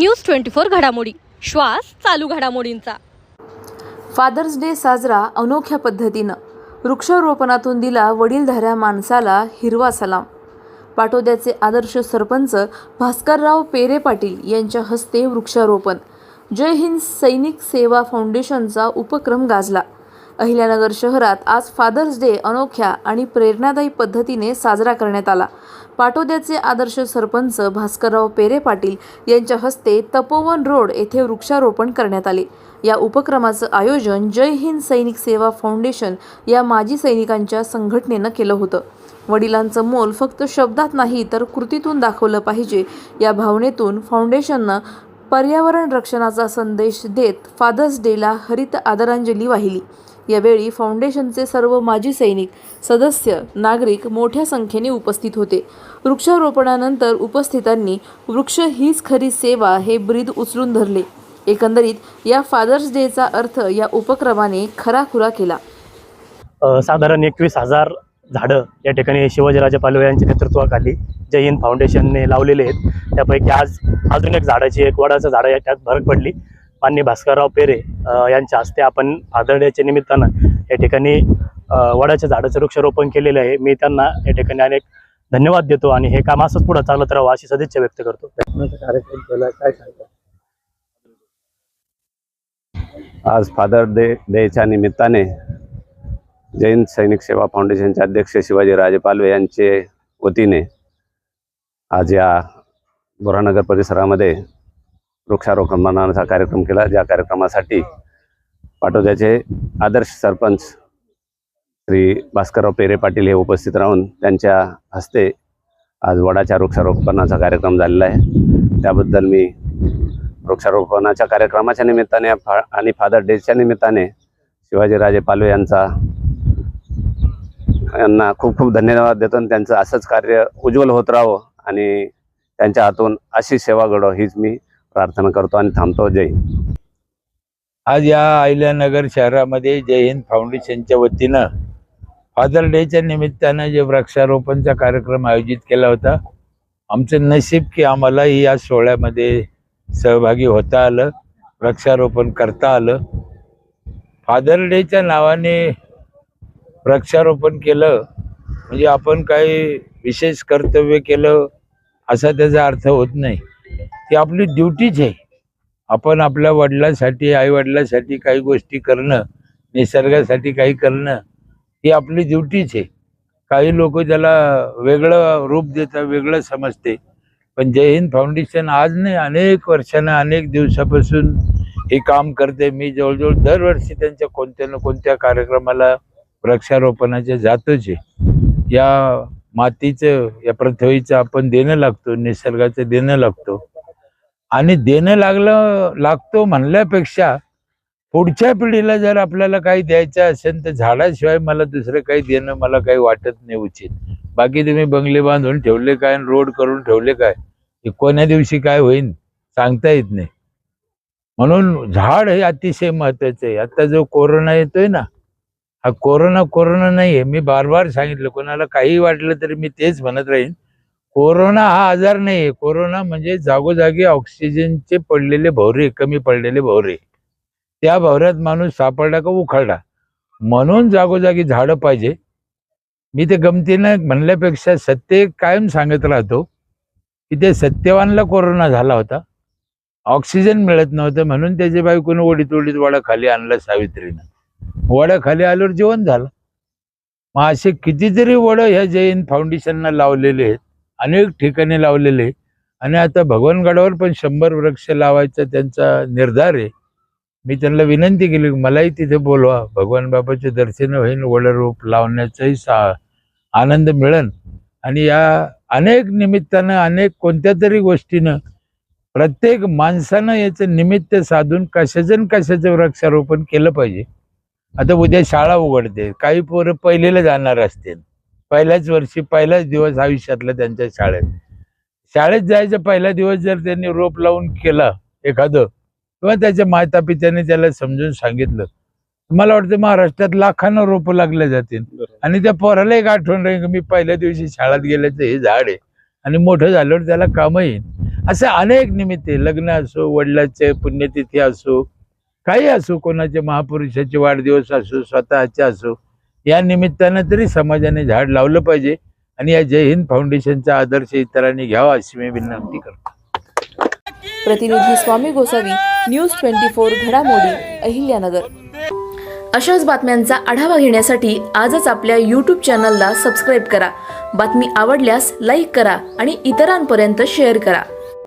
News twenty four घडामोडी. श्वास चालू घडामोडींचा. फादर्स डे साजरा अनोख्या पद्धतीनं. वृक्षारोपणातून दिला वडीलधाऱ्या माणसाला हिरवा सलाम. पाटोद्याचे आदर्श सरपंच भास्करराव पेरे पाटील यांच्या हस्ते वृक्षारोपण. जय हिंद सैनिक सेवा फाउंडेशनचा उपक्रम गाजला. अहिल्यानगर शहरात आज फादर्स डे अनोख्या आणि प्रेरणादायी पद्धतीने साजरा करण्यात आला. पाटोद्याचे आदर्श सरपंच भास्करराव पेरे पाटील यांच्या हस्ते तपोवन रोड येथे वृक्षारोपण करण्यात आले. या उपक्रमाचं आयोजन जय हिंद सैनिक सेवा फाउंडेशन या माजी सैनिकांच्या संघटनेनं केलं होतं. वडिलांचं मोल फक्त शब्दात नाही तर कृतीतून दाखवलं पाहिजे. या भावनेतून फाउंडेशननं पर्यावरण रक्षणाचा संदेश देत फादर्स डेला हरित आदरांजली वाहिली. यावेळी फाउंडेशनचे सर्व माजी सैनिक सदस्य नागरिक मोठ्या संख्येने उपस्थित होते. वृक्षारोपणानंतर उपस्थितांनी वृक्ष हीच खरी सेवा हे ब्रीद उचलून धरले. एकंदरीत या फादर्स डेचा अर्थ या उपक्रमाने खराखुरा केला. साधारण एकवीस हजार झाडं या ठिकाणी शिवाजीराजे पालवे यांच्या नेतृत्वाखाली जय हिंद फाउंडेशनने लावलेले आहेत. त्यापैकी आज अजून एक झाडाची एक वडाचं झाड याच्यात त्यात भर पडली. माननीय भास्करराव पेरे यांच्या हस्ते आपण फादर डेच्या निमित्तानं या ठिकाणी वडाच्या झाडाचं वृक्षारोपण केलेलं आहे. मी त्यांना या ठिकाणी अनेक धन्यवाद देतो आणि हे काम असंच पुढं चालत राहावं अशी सदिच्छा व्यक्त करतो. कार्यक्रम केला काय सांगता आज फादर डे डेच्या निमित्ताने जैन सैनिक सेवा फाउंडेशनचे अध्यक्ष शिवाजी राजे पालवे यांचे वतीने आज या बोरानगर परिसरामध्ये वृक्षारोपणाचा कार्यक्रम केला. ज्या कार्यक्रमासाठी पाटोद्याचे आदर्श सरपंच श्री भास्करराव पेरे पाटील हे उपस्थित राहून त्यांच्या हस्ते आज वडाच्या वृक्षारोपणाचा कार्यक्रम झालेला आहे. त्याबद्दल मी वृक्षारोपणाच्या कार्यक्रमाच्या निमित्ताने फा आणि फादर डेच्या निमित्ताने शिवाजीराजे पालवे यांचा यांना खूप खूप धन्यवाद देतो आणि त्यांचं असंच कार्य उज्ज्वल होत राहावं आणि त्यांच्या हातून अशी सेवा घडो हीच मी प्रार्थना करतो आणि थांबतो. जय हिंद. आज या अहिल्यानगर शहरामध्ये जय हिंद फाउंडेशनच्या वतीनं फादर डेच्या निमित्तानं जे वृक्षारोपणचा कार्यक्रम आयोजित केला होता आमचं नशीब की आम्हालाही या सोहळ्यामध्ये सहभागी होता आलं वृक्षारोपण करता आलं. फादर डेच्या नावाने वृक्षारोपण केलं म्हणजे आपण काही विशेष कर्तव्य केलं असा त्याचा अर्थ होत नाही. ती आपली ड्युटीच आहे. आपण आपल्या वडिलांसाठी आई वडिलांसाठी काही गोष्टी करणं निसर्गासाठी काही करणं ही आपली ड्युटीच आहे. काही लोक त्याला वेगळं रूप देतात वेगळं समजते. पण जय हिंद फाउंडेशन आज नाही अनेक वर्षानं अनेक दिवसापासून हे काम करते. मी जवळजवळ दरवर्षी त्यांच्या कोणत्या ना कोणत्या कार्यक्रमाला वृक्षारोपणाचे जातोच आहे. या मातीचं या पृथ्वीचं आपण देणं लागतो निसर्गाचं देणं लागतो. आणि देणं लागलं लागतो म्हणल्यापेक्षा पुढच्या पिढीला जर आपल्याला काही द्यायचं असेल तर झाडाशिवाय मला दुसरं काही देणं मला काही वाटत नाही उचित. बाकी तुम्ही बंगले बांधून ठेवले काय आणि रोड करून ठेवले काय? कोण्या दिवशी काय होईल सांगता येत नाही. म्हणून झाड हे अतिशय महत्वाचं आहे. आता जो कोरोना येतोय ना हा कोरोना कोरोना नाही आहे मी बार बार सांगितलं. कोणाला काही वाटलं तरी मी तेच म्हणत राहीन. कोरोना हा आजार नाही कोरोना म्हणजे जागोजागी ऑक्सिजनचे पडलेले भवरे कमी पडलेले भवरे त्या भवऱ्यात माणूस सापडला का उखाडला? म्हणून जागोजागी झाडं पाहिजे. मी ते गमतीनं म्हणल्यापेक्षा सत्य कायम सांगत राहतो की ते सत्यवानला कोरोना झाला होता. ऑक्सिजन मिळत नव्हतं म्हणून त्याच्या बायकोनं ओढीत ओढीत वाडा खाली आणला सावित्रीनं. वडा खाली आल्यावर जेवण झालं. मग असे कितीतरी वडं ह्या जैन फाउंडेशनला लावलेले आहेत. अनेक ठिकाणी लावलेले आणि आता भगवानगडावर पण शंभर वृक्ष लावायचा त्यांचा निर्धार आहे. मी त्यांना विनंती केली मलाही तिथे बोलवा. भगवान बाबाचे दर्शन होईल वडरूप लावण्याचाही सा आनंद मिळेल. आणि या अनेक निमित्तानं अनेक कोणत्या तरी गोष्टीनं प्रत्येक माणसानं याचं निमित्त साधून कशाचं कशाचं वृक्षारोपण केलं पाहिजे. आता उद्या शाळा उघडते काही पोरं पहिलेला जाणार असतील. पहिल्याच वर्षी पहिलाच दिवस आयुष्यातला त्यांच्या शाळेत. शाळेत जायचा पहिला दिवस जर त्यांनी रोप लावून केला एखादं किंवा त्याच्या माता पित्याने त्याला समजून सांगितलं मला वाटतं महाराष्ट्रात लाखानं रोपं लागले जातील. आणि त्या पोराला एक आठवण राहील की मी पहिल्या दिवशी शाळेत गेल्याचं हे झाड आहे. आणि मोठं झाल्यावर त्याला कामं येईल असे अनेक निमित्ते लग्न असो वडिलाचे पुण्यतिथी असो काही असो कोणाचे महापुरुषाचे वाढदिवस असो स्वतःचे असो या निमित्तानं तरी समाजाने झाड लावलं पाहिजे आणि या जय हिंद फाउंडेशनचा आदर्श इतरांनी घ्यावा अशी मी विनंती करतो. प्रतिनिधी Swami Gosavi news twenty four घडामोडी अहिल्यानगर. अशाच बातम्यांचा आढावा घेण्यासाठी आजच आपल्या यूट्यूब चॅनलला सबस्क्राईब करा. बातमी आवडल्यास लाईक करा आणि इतरांपर्यंत शेअर करा.